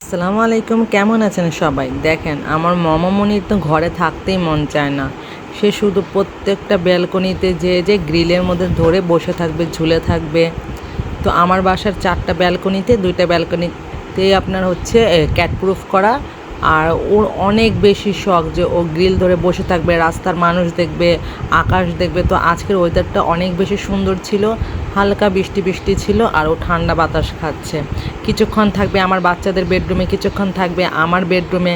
আসসালামু আলাইকুম, কেমন আছেন সবাই? দেখেন, আমার মমামনির তো ঘরে থাকতেই মন চায় না। সে শুধু প্রত্যেকটা ব্যালকনিতে যে যে গ্রিলের মধ্যে ধরে বসে থাকবে, ঝুলে থাকবে। তো আমার বাসার চারটা ব্যালকনিতে, দুইটা ব্যালকনিতে আপনার হচ্ছে ক্যাট প্রুফ করা। আর ওর অনেক বেশি শখ যে ও গ্রিল ধরে বসে থাকবে, রাস্তার মানুষ দেখবে, আকাশ দেখবে। তো আজকের ওয়েদারটা অনেক বেশি সুন্দর ছিল। হালকা বৃষ্টি বৃষ্টি ছিল আর ও ঠান্ডা বাতাস খাচ্ছে। কিছুক্ষণ থাকবে আমার বাচ্চাদের বেডরুমে, কিছুক্ষণ থাকবে আমার বেডরুমে,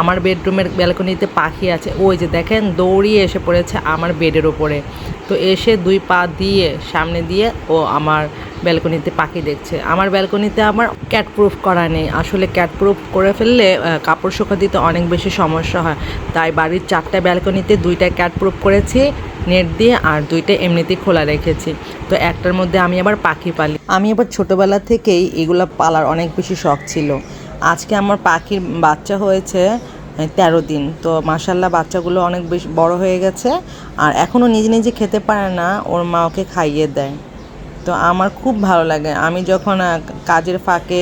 আমার বেডরুমের ব্যালকনিতে পাখি আছে। ওই যে দেখেন, দৌড়িয়ে এসে পড়েছে আমার বেডের ওপরে তো এসে দুই পা দিয়ে সামনে দিয়ে ও আমার ব্যালকনিতে পাখি দেখছে। আমার ব্যালকনিতে আমার ক্যাট প্রুফ করা নেই। আসলে ক্যাট প্রুফ করে ফেললে কাপড় শুকা দিতে অনেক বেশি সমস্যা হয়। তাই বাড়ির চারটা ব্যালকনিতে দুইটা ক্যাট প্রুফ করেছি। নেট দিয়ে আর দুইটা এমনিতেই খোলা রেখেছি। তো একটার মধ্যে আমি আবার পাখি পালি। আমি আবার ছোটোবেলা থেকেই এগুলো পালার অনেক বেশি শখ ছিল। আজকে আমার পাখির বাচ্চা হয়েছে তেরো দিন। তো মাসাল্লাহ বাচ্চাগুলো অনেক বেশি বড় হয়ে গেছে। আর এখনও নিজে নিজে খেতে পারে না, ওর মা ওকে খাইয়ে দেয়। তো আমার খুব ভালো লাগে। আমি যখন কাজের ফাঁকে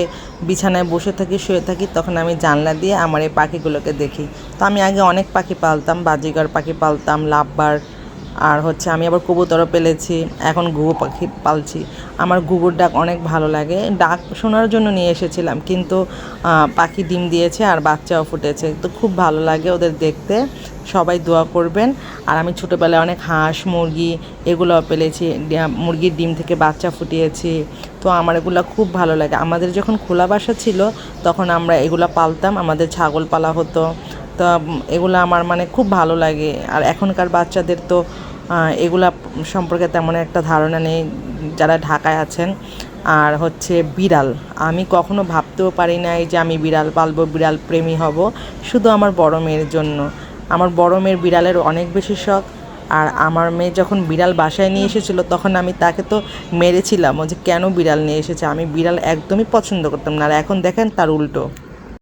বিছানায় বসে থাকি, শুয়ে থাকি, তখন আমি জানলা দিয়ে আমার এই পাখিগুলোকে দেখি। তো আমি আগে অনেক পাখি পালতাম, বাজিগার পাখি পালতাম, লাভবার আর হচ্ছে আমি আবার কবুতরও পেলেছি, এখন ঘুঘু পাখি পালছি। আমার ঘুঘুর ডাক অনেক ভালো লাগে, ডাক শোনার জন্য নিয়ে এসেছিলাম, কিন্তু পাখি ডিম দিয়েছে আর বাচ্চাও ফুটেছে, তো খুব ভালো লাগে ওদের দেখতে। সবাই দোয়া করবেন, আর আমি ছোটোবেলায় অনেক হাঁস, মুরগি এগুলোও পেলেছি মুরগির ডিম থেকে বাচ্চা ফুটিয়েছি, তো আমার এগুলো খুব ভালো লাগে। আমাদের যখন খোলা বাসা ছিল, তখন আমরা এগুলো পালতাম, আমাদের ছাগল পালা হতো তো এগুলো আমার মানে খুব ভালো লাগে। আর এখনকার বাচ্চাদের তো এগুলা সম্পর্কে তেমন একটা ধারণা নেই, যারা ঢাকায় আছেন। আর হচ্ছে বিড়াল, আমি কখনো ভাবতেও পারি নাই যে আমি বিড়াল পালবো, বিড়াল প্রেমী হব। শুধু আমার বড় মেয়ের জন্য। আমার বড় মেয়ের বিড়ালের অনেক বেশি শখ। আর আমার মেয়ে যখন বিড়াল বাসায় নিয়ে এসেছিল, তখন আমি তাকে তো মেরেছিলাম যে কেন বিড়াল নিয়ে এসেছে। আমি বিড়াল একদমই পছন্দ করতাম না। আর এখন দেখেন তার উল্টো।